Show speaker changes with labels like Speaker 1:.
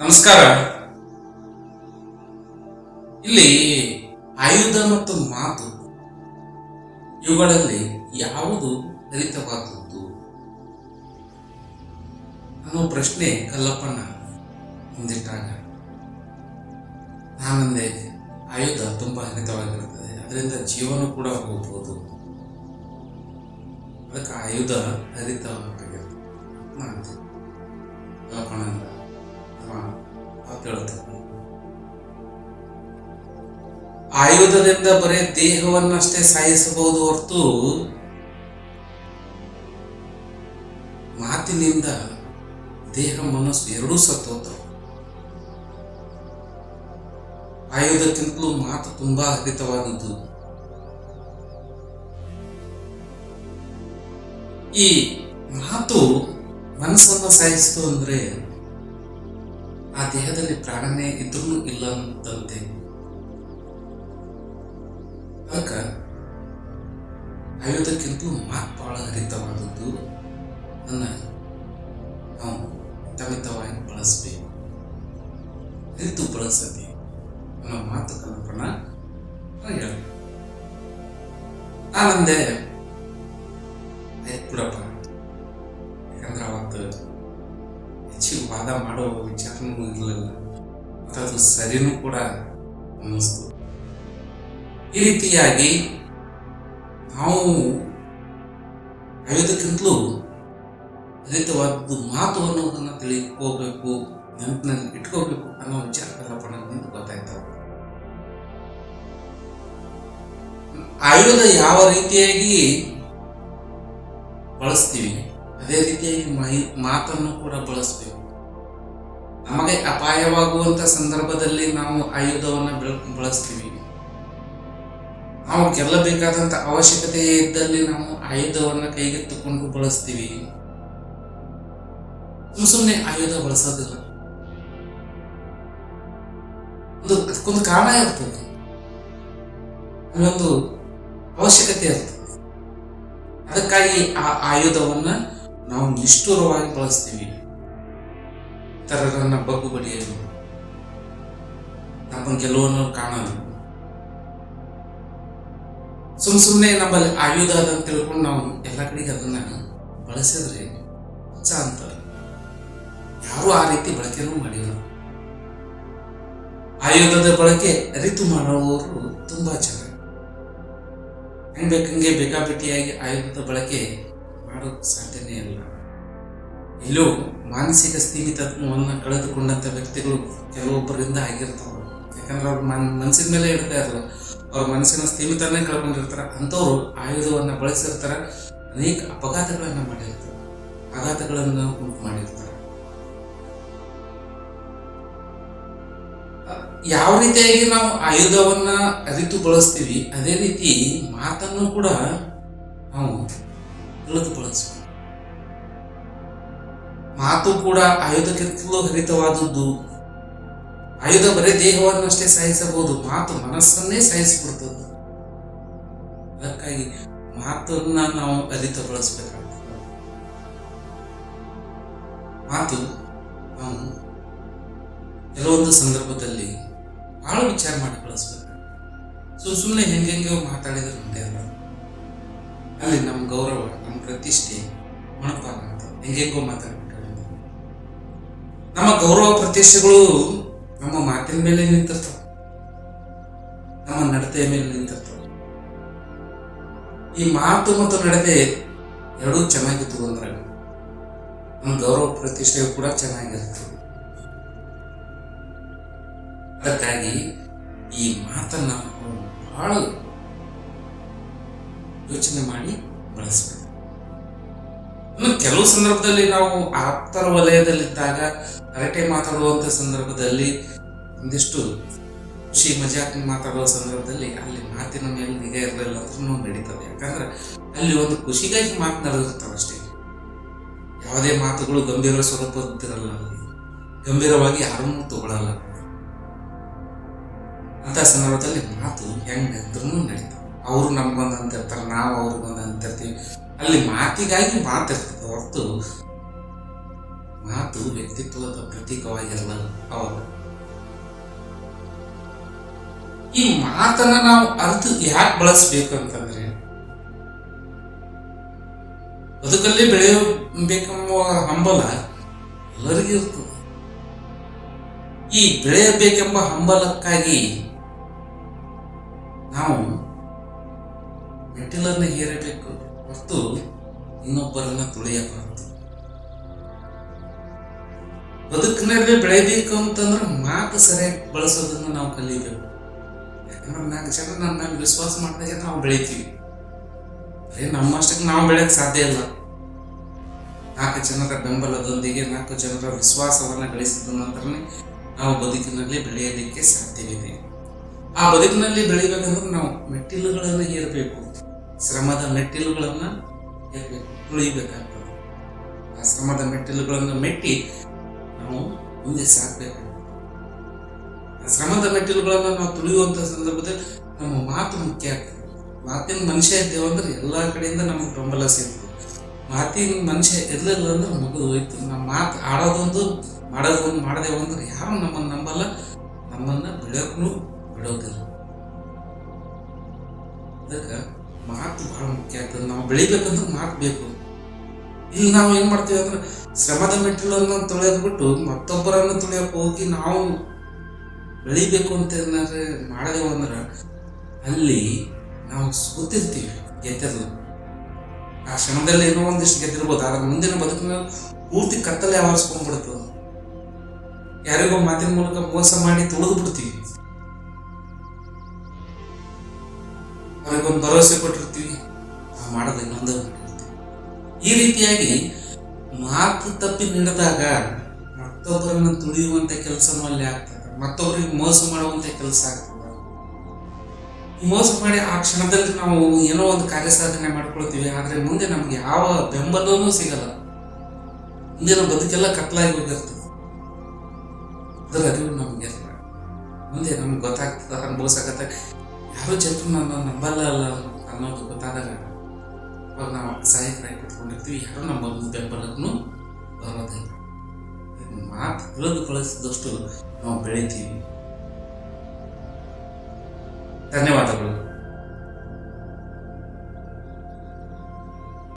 Speaker 1: ನಮಸ್ಕಾರ. ಇಲ್ಲಿ ಆಯುಧ ಮತ್ತು ಮಾತು ಇವುಗಳಲ್ಲಿ ಯಾವುದು ಹರಿತವಾದದ್ದು ಅನ್ನೋ ಪ್ರಶ್ನೆ ಕಲ್ಲಪ್ಪನ ಮುಂದಿಟ್ಟಾಗ. ನಾನಂದೆ ಆಯುಧ ತುಂಬಾ ಹರಿತವಾಗಿರುತ್ತದೆ ಅದರಿಂದ ಜೀವನ ಕೂಡ ಹೋಗಬಹುದು. ಅದಕ್ಕೆ ಆಯುಧ ಹರಿತವಾಗಿರುತ್ತೆ ಅಂತ. ಆಯುಧದಿಂದ ಬರೀ ದೇಹವನ್ನಷ್ಟೇ ಸಾಯಿಸಬಹುದು ಹೊರತು ಮಾತಿನಿಂದ ದೇಹ ಮನಸ್ಸು ಎರಡೂ ಸತ್ತೋತವು ಆಯುಧಕ್ಕಿಂತಲೂ ಮಾತು ತುಂಬಾ ಹರಿತವಾದದ್ದು. ಈ ಮಾತು ಮನಸ್ಸನ್ನು ಸಾಯಿಸಿತು ಅಂದ್ರೆ ಆ ದೇಹದಲ್ಲಿ ಪ್ರಾಣನೇ ಇದ್ರೂ ಇಲ್ಲ ಅಂತಂತೆ. ಅದಕ್ಕ ಆಯುಧಕ್ಕಿಂತಲೂ ಮಾತು ಭಾಳ ಹರಿತವಾದದ್ದು ಅದನ್ನ ನಾವು ಮಿತವಾಗಿ ಬಳಸಬೇಕು. ಅರಿತು ಬಳಸಬೇಕು ಅನ್ನೋ ಮಾತು ಕಲ್ಪನ ಹೇಳ ನಾನಂದೆ ಆಯ್ತು ಯಾಕಂದ್ರೆ ಅವತ್ತು ಹೆಚ್ಚಿಗೆ ವಾದ ಮಾಡೋ ವಿಚಾರನೂ ಇರಲಿಲ್ಲ. ಮತ್ತು ಅದು ಸರಿನೂ ಕೂಡ ಅನ್ನಿಸ್ತು. ಈ ರೀತಿಯಾಗಿ ನಾವು ಆಯುಧಕ್ಕಿಂತಲೂ ಅಧಿತವಾದದ್ದು ಮಾತು ಅನ್ನೋದನ್ನ ತಿಳಿಕೋಬೇಕು, ನೆನಪಿನಲ್ಲಿ ಇಟ್ಕೋಬೇಕು ಅನ್ನೋ ವಿಚಾರ ಕಲ್ಪನೆ ಮುಂದೆ ಗೊತ್ತಾಯ್ತವ ಆಯುಧ ಯಾವ ರೀತಿಯಾಗಿ ಬಳಸ್ತೀವಿ, ಅದೇ ರೀತಿಯಾಗಿ ಮೈ ಮಾತನ್ನು ಕೂಡ ಬಳಸಬೇಕು. ನಮಗೆ ಅಪಾಯವಾಗುವಂತ ಸಂದರ್ಭದಲ್ಲಿ ನಾವು ಆಯುಧವನ್ನು ಬೆಳ- ಬಳಸ್ತೀವಿ. ನಾವು ಗೆಲ್ಲಬೇಕಾದಂಥ ಅವಶ್ಯಕತೆ ಇದ್ದಲ್ಲಿ ನಾವು ಆಯುಧವನ್ನ ಕೈಗೆತ್ತಿಕೊಂಡು ಬಳಸ್ತೀವಿ. ಸುಮ್ ಸುಮ್ಮನೆ ಆಯುಧ ಬಳಸೋದಿಲ್ಲ. ಒಂದು ಅದಕ್ಕೊಂದು ಕಾರಣ ಇರ್ತದೆ. ಅಲ್ಲೊಂದು ಅವಶ್ಯಕತೆ ಇರ್ತದೆ. ಅದಕ್ಕಾಗಿ ಆ ಆಯುಧವನ್ನ ನಾವು ನಿಷ್ಠುರವಾಗಿ ಬಳಸ್ತೀವಿ. ಇತರರನ್ನ ಬಗ್ಗು ಬಡಿಯಲು. ನಮ್ಮ ಗೆಲುವನ್ನು ಕಾಣಲು. ಸುಮ್ ಸುಮ್ಮನೆ ನಮ್ಮಲ್ಲಿ ಆಯುಧ ಅದ ಅಂತ ತಿಳ್ಕೊಂಡು ನಾವು ಎಲ್ಲ ಕಡೆಗೆ ಅದನ್ನ ಬಳಸಿದ್ರೆ ಹುಚ್ಚ ಅಂತಾರೆ ಯಾರು ಆ ರೀತಿ ಬಳಕೆನೂ ಮಾಡಿಲ್ಲ. ಆಯುಧದ ಬಳಕೆ ಅರಿತು ಮಾಡುವವರು ತುಂಬಾ ಚೆನ್ನಾಗಿ ಹೆಂಗ್ ಬೇಕಂಗೆ ಬೇಕಾಬಿಟ್ಟಿಯಾಗಿ ಆಯುಧದ ಬಳಕೆ ಮಾಡೋಕ್ ಸಾಧ್ಯನೇ ಇಲ್ಲ. ಇಲ್ಲೂ ಮಾನಸಿಕ ಸ್ಥಿಮಿತತ್ವವನ್ನು ಕಳೆದುಕೊಂಡಂತ ವ್ಯಕ್ತಿಗಳು ಕೆಲವೊಬ್ಬರಿಂದ ಆಗಿರ್ತಾವ ಯಾಕಂದ್ರೆ ಅವ್ರ ಮನ್ ಮನಸ್ಸಿನ ಮೇಲೆ ಇಡ್ತಾ ಇರಲ್ಲ ಅವ್ರ ಮನಸ್ಸಿನ ಸ್ಥಿಮಿತರನ್ನೇ ಕಳ್ಕೊಂಡಿರ್ತಾರೆ. ಅಂಥವ್ರು ಆಯುಧವನ್ನ ಬಳಸಿರ್ತಾರೆ. ಅನೇಕ ಅಪಘಾತಗಳನ್ನು ಮಾಡಿರ್ತಾರೆ. ಆಘಾತಗಳನ್ನು ಉಂಟು ಮಾಡಿರ್ತಾರೆ. ಯಾವ ರೀತಿಯಾಗಿ ನಾವು ಆಯುಧವನ್ನ ಅರಿತು ಬಳಸ್ತೀವಿ, ಅದೇ ರೀತಿ ಮಾತನ್ನು ಕೂಡ ನಾವು ತಿಳಿದು ಬಳಸಬೇಕು ಮಾತು ಕೂಡ ಆಯುಧಕ್ಕಿಂತಲೂ ಹರಿತವಾದದ್ದು. ಆಯುಧ ಬರೀ ದೇಹವನ್ನಷ್ಟೇ ಸಹಿಸಬಹುದು, ಮಾತು ಮನಸ್ಸನ್ನೇ ಸಾಯಿಸಿಬಿಡ್ತದೆ ಅದಕ್ಕಾಗಿ ಮಾತನ್ನ ನಾವು ಅರಿತು ಬಳಸಬೇಕಾಗ್ತದೆ ಮಾತು ನಾವು ಕೆಲವೊಂದು ಸಂದರ್ಭದಲ್ಲಿ ಬಹಳ ವಿಚಾರ ಮಾಡಿ ಬಳಸ್ಬೇಕು ಸುಮ್ ಸುಮ್ಮನೆ ಹೆಂಗೆಂಗೆ ಮಾತಾಡಿದ್ರೆ ಅಲ್ಲ. ಅಲ್ಲಿ ನಮ್ಮ ಗೌರವ ನಮ್ಮ ಪ್ರತಿಷ್ಠೆ ಮಣಪಾಗಂತ ಹೆಂಗೆಂಗೋ ಮಾತಾಡ್ಬಿಟ್ಟು ನಮ್ಮ ಗೌರವ ಪ್ರತಿಷ್ಠೆಗಳು ನಮ್ಮ ಮಾತಿನ ಮೇಲೆ ನಿಂತಿರ್ತಾವ. ನಮ್ಮ ನಡತೆಯ ಮೇಲೆ ನಿಂತಿರ್ತಾವ. ಈ ಮಾತು ಮತ್ತು ನಡತೆ ಎರಡೂ ಚೆನ್ನಾಗಿತ್ತು ಅಂದ್ರೆ ನಮ್ಮ ಗೌರವ ಪ್ರತಿಷ್ಠೆ ಕೂಡ ಚೆನ್ನಾಗಿರ್ತದೆ ಅದಕ್ಕಾಗಿ ಈ ಮಾತನ್ನ ಬಹಳ ಯೋಚನೆ ಮಾಡಿ ಬಳಸಬೇಕು. ಇನ್ನು ಕೆಲವು ಸಂದರ್ಭದಲ್ಲಿ ನಾವು ಆಪ್ತರ ವಲಯದಲ್ಲಿದ್ದಾಗ ಹರಟೆ ಮಾತಾಡುವಂತ ಸಂದರ್ಭದಲ್ಲಿ ಒಂದಿಷ್ಟು ಖುಷಿ ಮಜಾಕ್ ಮಾತಾಡುವ ಸಂದರ್ಭದಲ್ಲಿ ಅಲ್ಲಿ ಮಾತಿನ ಮೇಲೆ ನಿಗಾ ಇರಲಿಲ್ಲ ಅಂದ್ರೂ ನಡೀತದೆ. ಯಾಕಂದ್ರೆ ಅಲ್ಲಿ ಒಂದು ಖುಷಿಗಾಗಿ ಮಾತನಾಡಿರ್ತಾವೆ ಅಷ್ಟೇ. ಯಾವುದೇ ಮಾತುಗಳು ಗಂಭೀರ ಸ್ವರೂಪದ್ದಿರಲ್ಲ ಅಲ್ಲಿ. ಗಂಭೀರವಾಗಿ ಯಾರನ್ನೂ ತಗೊಳ್ಳಲ್ಲ ಅಂತ ಸಂದರ್ಭದಲ್ಲಿ ಮಾತು ಹೆಂಗಿದ್ರೂ ನಡೀತಾವೆ ಅವರು ನಮ್ಗೊಂದು ಅಂತಿರ್ತಾರೆ, ನಾವು ಅವ್ರಿಗೆ ಅಂತಿರ್ತೀವಿ. ಅಲ್ಲಿ ಮಾತಿಗಾಗಿ ಮಾತಿರ್ತದೆ ಹೊರತು ಮಾತು ವ್ಯಕ್ತಿತ್ವದ ಪ್ರತೀಕವಾಗಿರಲ್ಲ ಹೌದು ಈ ಮಾತನ್ನ ನಾವು ಅರ್ಥ ಯಾಕೆ ಬಳಸ್ಬೇಕು ಅಂತಂದ್ರೆ ಬದುಕಲ್ಲಿ ಬೆಳೆಯಬೇಕೆಂಬ ಹಂಬಲ ಎಲ್ಲರಿಗೂ ಇರ್ತದೆ. ಈ ಬೆಳೆಯಬೇಕೆಂಬ ಹಂಬಲಕ್ಕಾಗಿ ನಾವು ಮೆಟ್ಟಿಲನ್ನು ಹೇರಬೇಕು ಹೊರತು ಇನ್ನೊಬ್ಬರನ್ನ ತುಳಿಯಬಾರದು. ಬದುಕಿನಲ್ಲಿ ಬೆಳೆಯಬೇಕು ಅಂತಂದ್ರೆ ಮಾತು ಸರಿಯಾಗಿ ಬಳಸೋದನ್ನ ನಾವು ಕಲಿಬೇಕು. ಯಾಕಂದ್ರೆ ನಾಲ್ಕು ಜನ ನನ್ನ ಮೇಲೆ ವಿಶ್ವಾಸ ಮಾಡಿದಾಗ ನಾವು ಬೆಳಿತೀವಿ. ಬರೀ ನಮ್ಮಷ್ಟಕ್ಕೆ ನಾವು ಬೆಳೆಯಕ್ಕೆ ಸಾಧ್ಯ ಇಲ್ಲ. ನಾಲ್ಕು ಜನರ ಬೆಂಬಲದೊಂದಿಗೆ, ನಾಲ್ಕು ಜನರ ವಿಶ್ವಾಸವನ್ನು ಗಳಿಸಿದ ನಂತರನೇ ನಾವು ಬದುಕಿನಲ್ಲಿ ಬೆಳೆಯಲಿಕ್ಕೆ ಸಾಧ್ಯವಿದೆ. ಆ ಬದುಕಿನಲ್ಲಿ ಬೆಳಿಬೇಕಂದ್ರೆ ನಾವು ಮೆಟ್ಟಿಲುಗಳನ್ನು ಏರಬೇಕು. ಶ್ರಮದ ಮೆಟ್ಟಿಲುಗಳನ್ನು ತುಳಿಬೇಕಾಗ್ತದೆ? ಆ ಶ್ರಮದ ಮೆಟ್ಟಿಲುಗಳನ್ನು ಮೆಟ್ಟಿ ನಾವು ಮುಂದೆ ಸಾಗಬೇಕು ಆ ಶ್ರಮದ ಮೆಟ್ಟಿಲುಗಳನ್ನು ನಾವು ತುಳಿಯುವಂಥ ಸಂದರ್ಭದಲ್ಲಿ ನಮ್ಮ ಮಾತು ಮುಖ್ಯ ಆಗ್ತದೆ. ಮಾತಿನ ಮನುಷ್ಯ ಇದ್ದೇವೆ ಅಂದ್ರೆ ಎಲ್ಲ ಕಡೆಯಿಂದ ನಮಗೆ ಬೆಂಬಲ ಸಿಗ್ತದೆ ಮಾತಿನ ಮನುಷ್ಯ ಇರಲಿಲ್ಲ ಅಂದ್ರೆ ಮುಗಿದು ಹೋಯ್ತು. ನಮ್ಮ ಮಾತು ಆಡೋದೊಂದು ಮಾಡೋದೊಂದು ಮಾಡದೇವು ಅಂದ್ರೆ ಯಾರು ನಮ್ಮನ್ನು ನಂಬಲ್ಲ. ನಮ್ಮನ್ನ ಬಿಡೋಕ್ನು ಬಿಡೋದಿಲ್ಲ. ಅದಕ್ಕೆ ಮಾತು ಬಹಳ ಮುಖ್ಯ ಆಗ್ತದೆ ನಾವು ಬೆಳಿಬೇಕಂದ್ರೆ ಮಾತು ಬೇಕು ಇಲ್ಲಿ ನಾವು ಏನು ಮಾಡ್ತೀವಿ ಅಂದ್ರೆ ಶ್ರಮದ ಮೆಟ್ಟಿಲನ್ನು ತೊಳೆದು ಬಿಟ್ಟು ಮತ್ತೊಬ್ಬರನ್ನು ತೊಳೆಯಕ್ಕೆ ಹೋಗಿ ನಾವು ಬೆಳಿಬೇಕು ಅಂತ ಏನಾದ್ರೆ ಮಾಡಿದೆವು ಅಂದ್ರೆ ಅಲ್ಲಿ ನಾವು ಸೋತಿರ್ತೀವಿ ಗೆದ್ದದು. ಆ ಶ್ರಮದಲ್ಲಿ ಏನೋ ಒಂದಿಷ್ಟು ಗೆದ್ದಿರ್ಬೋದು. ಆದ್ರೆ ಮುಂದಿನ ಬದುಕಿನ ಪೂರ್ತಿ ಕತ್ತಲೆ ಆವರಿಸ್ಕೊಂಡ್ಬಿಡ್ತದೆ ಯಾರಿಗೋ ಮಾತಿನ ಮೂಲಕ ಮೋಸ ಮಾಡಿ ತುಳಿದು ಬಿಡ್ತೀವಿ ಅವ್ರಿಗೊಂದು ಭರವಸೆ ಕೊಟ್ಟಿರ್ತೀವಿ. ನಾವು ಮಾಡೋದು ಇನ್ನೊಂದು ಈ ರೀತಿಯಾಗಿ ಮಾತು ತಪ್ಪಿ ನಡೆದಾಗ ಮತ್ತೊಬ್ಬರನ್ನು ತುಳಿಯುವಂತ ಕೆಲಸನೂ ಅಲ್ಲಿ ಆಗ್ತದೆ. ಮತ್ತೊಬ್ಬರಿಗೆ ಮೋಸ ಮಾಡುವಂತ ಕೆಲಸ ಆಗ್ತದೆ. ಮೋಸ ಮಾಡಿ ಆ ಕ್ಷಣದಲ್ಲಿ ನಾವು ಏನೋ ಒಂದು ಕಾರ್ಯ ಸಾಧನೆ ಮಾಡ್ಕೊಳ್ತೀವಿ, ಆದರೆ ಮುಂದೆ ನಮ್ಗೆ ಯಾವ ಬೆಂಬಲವೂ ಸಿಗಲ್ಲ. ಮುಂದಿನ ಬದುಕೆಲ್ಲ ಕತ್ಲಾಗಿ ಹೋಗಿರ್ತದೆ. ಅದರ ಅರಿವು ನಮ್ಗೆ ಮುಂದೆ ನಮ್ಗೆ ಗೊತ್ತಾಗ್ತದೆ ಅನುಭವಿಸಕತ್ತ ಯಾರು ಜನರು ನನ್ನ ನಂಬಲ್ಲ ಅಲ್ಲ ಅನ್ನೋದು ಗೊತ್ತಾದಾಗ ಅವಾಗ ನಾವು ಸಹಾಯಕರಾಗಿ ಕುತ್ಕೊಂಡಿರ್ತೀವಿ ಯಾರು ನಮ್ಮ ಬೆಂಬಲಕ್ಕೂ ಬರೋದಿಲ್ಲ ಮಾತು ತಿಳಿದು ಕಳಿಸಿದಷ್ಟು ನಾವು ಬೆಳಿತೀವಿ ಧನ್ಯವಾದಗಳು